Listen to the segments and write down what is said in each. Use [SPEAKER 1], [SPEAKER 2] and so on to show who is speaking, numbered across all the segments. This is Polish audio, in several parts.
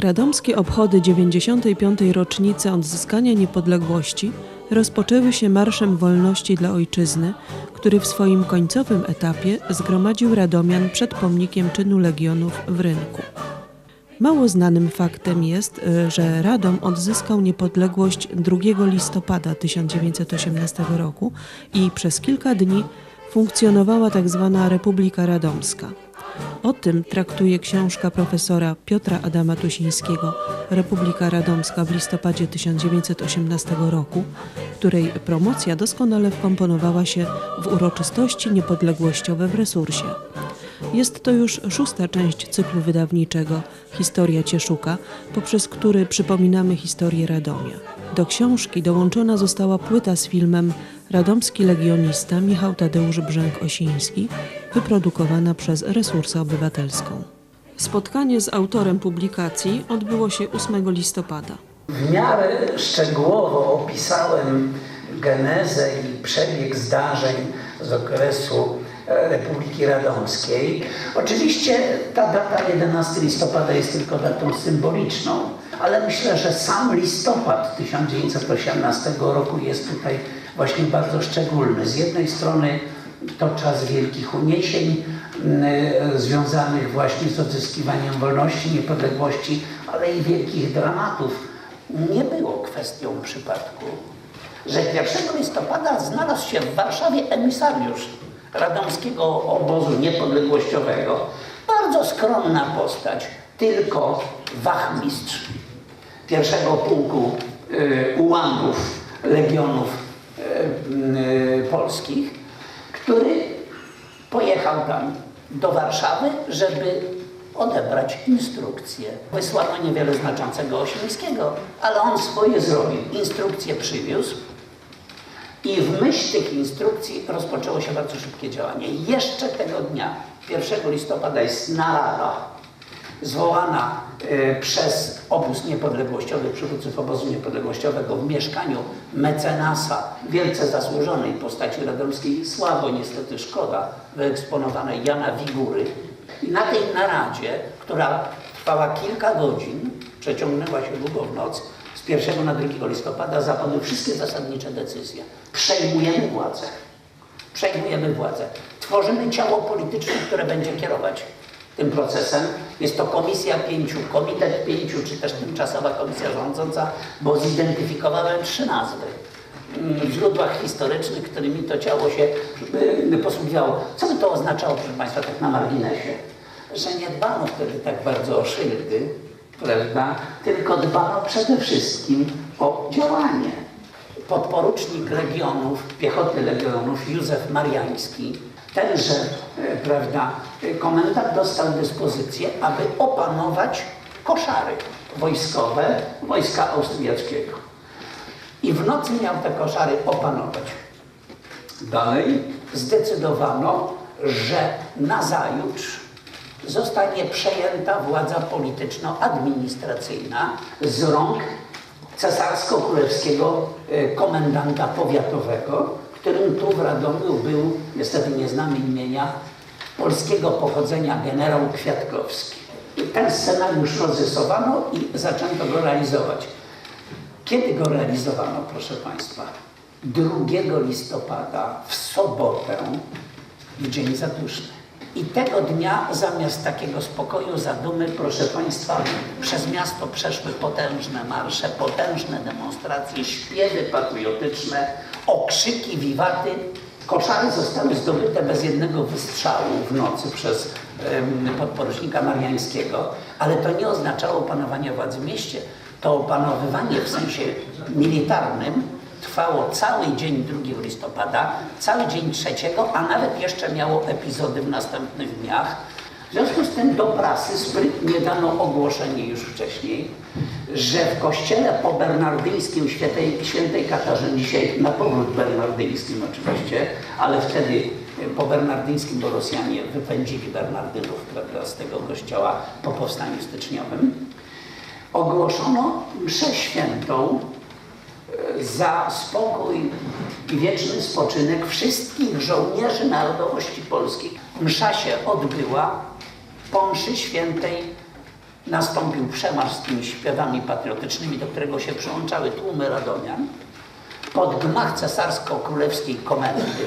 [SPEAKER 1] Radomskie obchody 95. rocznicy odzyskania niepodległości rozpoczęły się Marszem Wolności dla Ojczyzny, który w swoim końcowym etapie zgromadził Radomian przed pomnikiem czynu Legionów w Rynku. Mało znanym faktem jest, że Radom odzyskał niepodległość 2 listopada 1918 roku i przez kilka dni funkcjonowała tzw. Republika Radomska. O tym traktuje książka profesora Piotra Adama Tusińskiego Republika Radomska w listopadzie 1918 roku, której promocja doskonale wkomponowała się w uroczystości niepodległościowe w resursie. Jest to już szósta część cyklu wydawniczego Historia Cieszuka, poprzez który przypominamy historię Radomia. Do książki dołączona została płyta z filmem Radomski Legionista Michał Tadeusz Brzęk-Osiński, wyprodukowana przez Resursę Obywatelską. Spotkanie z autorem publikacji odbyło się 8 listopada.
[SPEAKER 2] W miarę szczegółowo opisałem genezę i przebieg zdarzeń z okresu e, Republiki Radomskiej. Oczywiście ta data 11 listopada jest tylko datą symboliczną, ale myślę, że sam listopad 1918 roku jest tutaj właśnie bardzo szczególny. Z jednej strony to czas wielkich uniesień m, e, związanych właśnie z odzyskiwaniem wolności, niepodległości, ale i wielkich dramatów. Nie było kwestią przypadku, że 1 listopada znalazł się w Warszawie emisariusz radomskiego obozu niepodległościowego. Bardzo skromna postać, tylko wachmistrz pierwszego pułku y, ułamów legionów y, y, polskich, który pojechał tam do Warszawy, żeby odebrać instrukcje. Wysłano niewiele znaczącego Osińskiego, ale on swoje zrobił. Instrukcje przywiózł i w myśl tych instrukcji rozpoczęło się bardzo szybkie działanie. Jeszcze tego dnia, 1 listopada jest narada zwołana e, przez obóz niepodległościowy, przywódców obozu niepodległościowego w mieszkaniu mecenasa, wielce zasłużonej postaci radomskiej, słabo niestety szkoda, wyeksponowanej Jana Wigury. I na tej naradzie, która trwała kilka godzin, przeciągnęła się długo w noc, z 1 na 2 listopada zapadły wszystkie zasadnicze decyzje. Przejmujemy władzę przejmujemy władzę. Tworzymy ciało polityczne, które będzie kierować tym procesem. Jest to komisja pięciu, komitet pięciu, czy też tymczasowa komisja rządząca, bo zidentyfikowałem trzy nazwy mm, w źródłach historycznych, którymi to ciało się y, posługiwało. Co by to oznaczało, proszę Państwa, tak na marginesie? Że nie dbano wtedy tak bardzo o szyldy, prawda? tylko dbano przede wszystkim o działanie podporucznik legionów, piechoty legionów Józef Mariański, tenże, e, prawda, e, komendant dostał dyspozycję, aby opanować koszary wojskowe wojska austriackiego. I w nocy miał te koszary opanować. Dalej zdecydowano, że nazajutrz zostanie przejęta władza polityczno-administracyjna z rąk cesarsko-królewskiego e, komendanta powiatowego, którym tu w Radomiu był, niestety nie znamy imienia, polskiego pochodzenia generał Kwiatkowski. I ten scenariusz rozrysowano i zaczęto go realizować. Kiedy go realizowano, proszę Państwa? 2 listopada w sobotę, w dzień zaduszny. I tego dnia zamiast takiego spokoju, zadumy, proszę Państwa, przez miasto przeszły potężne marsze, potężne demonstracje, śpiewy patriotyczne, okrzyki, wiwaty. Koszary zostały zdobyte bez jednego wystrzału w nocy przez em, podporucznika Mariańskiego, ale to nie oznaczało panowania władzy w mieście. To opanowywanie w sensie militarnym trwało cały dzień 2 listopada, cały dzień 3, a nawet jeszcze miało epizody w następnych dniach. W związku z tym do prasy sprytnie dano ogłoszenie już wcześniej, że w kościele pobernardyńskim świętej, świętej Katarzyny, dzisiaj na powrót bernardyńskim oczywiście, ale wtedy po bernardyńskim, bo Rosjanie wypędzili Bernardynów prawda, z tego kościoła po powstaniu styczniowym, ogłoszono mszę świętą e, za spokój i wieczny spoczynek wszystkich żołnierzy narodowości polskiej. Msza się odbyła, po mszy świętej nastąpił przemarsz z tymi śpiewami patriotycznymi, do którego się przyłączały tłumy radomian. Pod gmach cesarsko-królewskiej komendy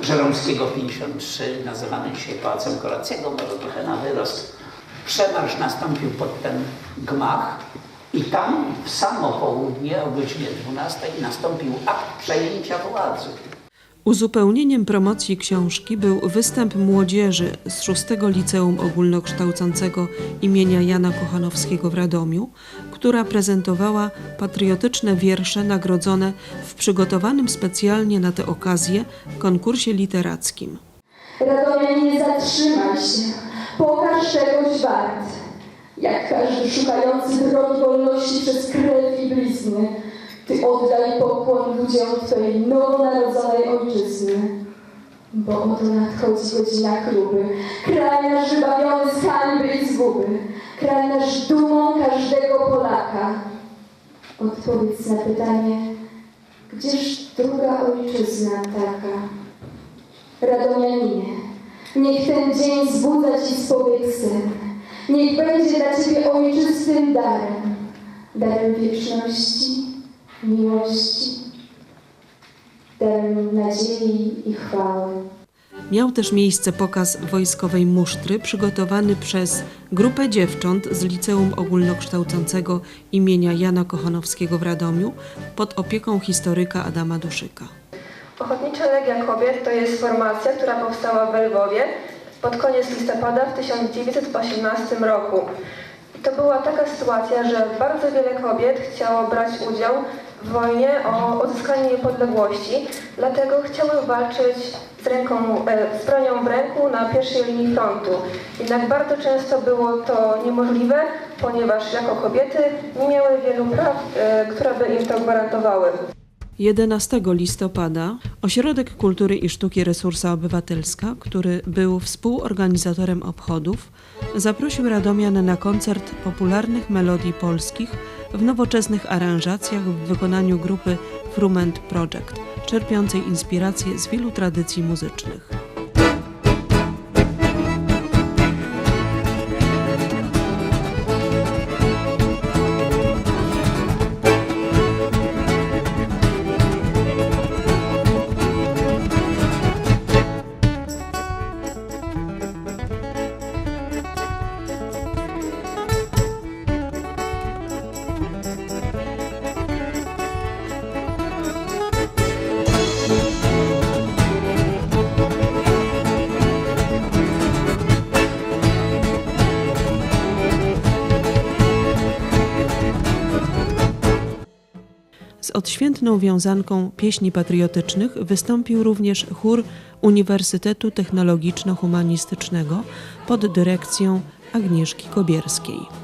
[SPEAKER 2] Żeromskiego 53, nazywany dzisiaj Pałacem Koracego, może trochę na wyrost. Przemarsz nastąpił pod ten gmach i tam w samo południe o godzinie 12 nastąpił akt przejęcia władzy.
[SPEAKER 1] Uzupełnieniem promocji książki był występ młodzieży z szóstego Liceum Ogólnokształcącego imienia Jana Kochanowskiego w Radomiu, która prezentowała patriotyczne wiersze nagrodzone w przygotowanym specjalnie na tę okazję konkursie literackim.
[SPEAKER 3] Radomianie, zatrzymaj się, pokaż czegoś wart. Jak każdy szukający broni wolności przez krew i blizny, Ty oddaj pokłon ludziom Twojej nowonarodzonej ojczyzny. Bo oto nadchodzi godzina chluby, kraj nasz wybawiony z hańby i zguby, kraj nasz dumą każdego Polaka. Odpowiedz na pytanie, gdzież druga ojczyzna taka? Radomianinie, niech ten dzień zbudza Ci z powiek sen. Niech będzie dla Ciebie ojczystym darem, darem wieczności, miłości, darem nadziei i chwały.
[SPEAKER 1] Miał też miejsce pokaz wojskowej musztry przygotowany przez grupę dziewcząt z Liceum Ogólnokształcącego imienia Jana Kochanowskiego w Radomiu pod opieką historyka Adama Duszyka.
[SPEAKER 4] Ochotnicza Legia Kobiet to jest formacja, która powstała w Lwowie pod koniec listopada w 1918 roku. I to była taka sytuacja, że bardzo wiele kobiet chciało brać udział w wojnie o odzyskanie niepodległości, dlatego chciały walczyć z, ręką, e, z bronią w ręku na pierwszej linii frontu. Jednak bardzo często było to niemożliwe, ponieważ jako kobiety nie miały wielu praw, e, które by im to gwarantowały.
[SPEAKER 1] 11 listopada Ośrodek Kultury i Sztuki Resursa Obywatelska, który był współorganizatorem obchodów, zaprosił Radomian na koncert popularnych melodii polskich w nowoczesnych aranżacjach w wykonaniu grupy Frument Project, czerpiącej inspirację z wielu tradycji muzycznych. Odświętną wiązanką pieśni patriotycznych wystąpił również chór Uniwersytetu Technologiczno-Humanistycznego pod dyrekcją Agnieszki Kobierskiej.